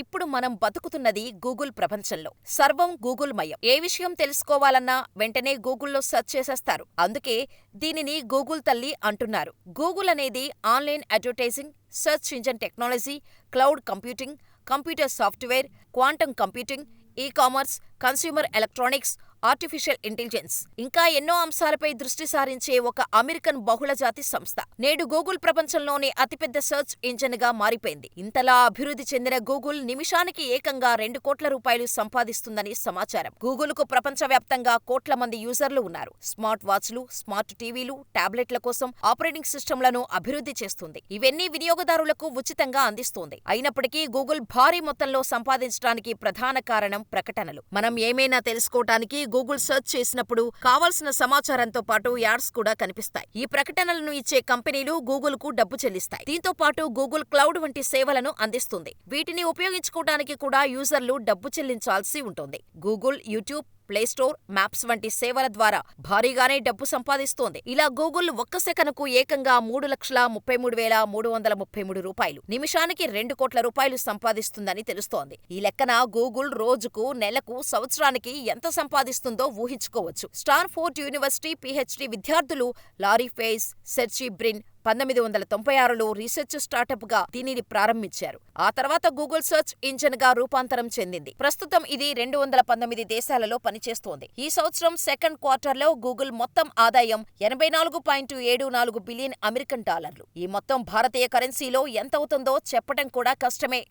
ఇప్పుడు మనం బతుకుతున్నది గూగుల్ ప్రపంచంలో. సర్వం గూగుల్ మయం. ఏ విషయం తెలుసుకోవాలన్నా వెంటనే గూగుల్లో సెర్చ్ చేసేస్తారు. అందుకే దీనిని గూగుల్ తల్లి అంటున్నారు. గూగుల్ అనేది online advertising, search engine technology, cloud computing, computer software, quantum computing, e commerce, consumer electronics, artificial intelligence ఇంకా ఎన్నో అంశాలపై దృష్టి సారించే ఒక అమెరికన్ బహుళజాతి సంస్థ. నేడు గూగుల్ ప్రపంచంలోనే అతిపెద్ద సెర్చ్ ఇంజిన్గా మారిపోయింది. ఇంతలా అభివృద్ధి చెందిన గూగుల్ నిమిషానికి ఏకంగా రెండు కోట్ల రూపాయలు సంపాదిస్తుందని సమాచారం. గూగుల్కు ప్రపంచవ్యాప్తంగా కోట్ల మంది యూజర్లు ఉన్నారు. స్మార్ట్ వాచ్లు, స్మార్ట్ టీవీలు, టాబ్లెట్ల కోసం ఆపరేటింగ్ సిస్టమ్లను అభివృద్ధి చేస్తుంది. ఇవన్నీ వినియోగదారులకు ఉచితంగా అందిస్తోంది. అయినప్పటికీ గూగుల్ భారీ మొత్తంలో సంపాదించడానికి ప్రధాన కారణం ప్రకటనలు. మనం ఏమైనా తెలుసుకోవటానికి గూగుల్ సెర్చ్ చేసినప్పుడు కావాల్సిన సమాచారంతో పాటు యాడ్స్ కూడా కనిపిస్తాయి. ఈ ప్రకటనలను ఇచ్చే కంపెనీలు గూగుల్కు డబ్బు చెల్లిస్తాయి. దీంతో పాటు గూగుల్ క్లౌడ్ వంటి సేవలను అందిస్తుంది. వీటిని ఉపయోగించుకోవటానికి కూడా యూజర్లు డబ్బు చెల్లించాల్సి ఉంటుంది. గూగుల్, యూట్యూబ్, ప్లేస్టోర్, మ్యాప్స్ వంటి సేవల ద్వారా భారీగానే డబ్బు సంపాదిస్తోంది. ఇలా గూగుల్ ఒక్క సెకనుకు ఏకంగా మూడు లక్షల ముప్పై మూడు వేల మూడు వందల ముప్పై మూడు రూపాయలు, నిమిషానికి రెండు కోట్ల రూపాయలు సంపాదిస్తుందని తెలుస్తోంది. ఈ లెక్కన గూగుల్ రోజుకు, నెలకు, సంవత్సరానికి ఎంత సంపాదిస్తుందో ఊహించుకోవచ్చు. స్టాన్ఫోర్డ్ యూనివర్సిటీ పీహెచ్డీ విద్యార్థులు లారీ ఫేస్ సెర్జీ బ్రిన్ పంతొమ్మిది వందల తొంభై ఆరులో రీసెర్చ్ స్టార్టప్గా దీనిని ప్రారంభించారు. ఆ తర్వాత గూగుల్ సెర్చ్ ఇంజిన్గా రూపాంతరం చెందింది. ప్రస్తుతం ఇది రెండు వందల పంతొమ్మిది దేశాలలో పనిచేస్తోంది. ఈ సంవత్సరం సెకండ్ క్వార్టర్లో గూగుల్ మొత్తం ఆదాయం ఎనభై నాలుగు పాయింట్ ఏడు నాలుగు బిలియన్ అమెరికన్ డాలర్లు. ఈ మొత్తం భారతీయ కరెన్సీలో ఎంతవుతుందో చెప్పటం కూడా కష్టమే.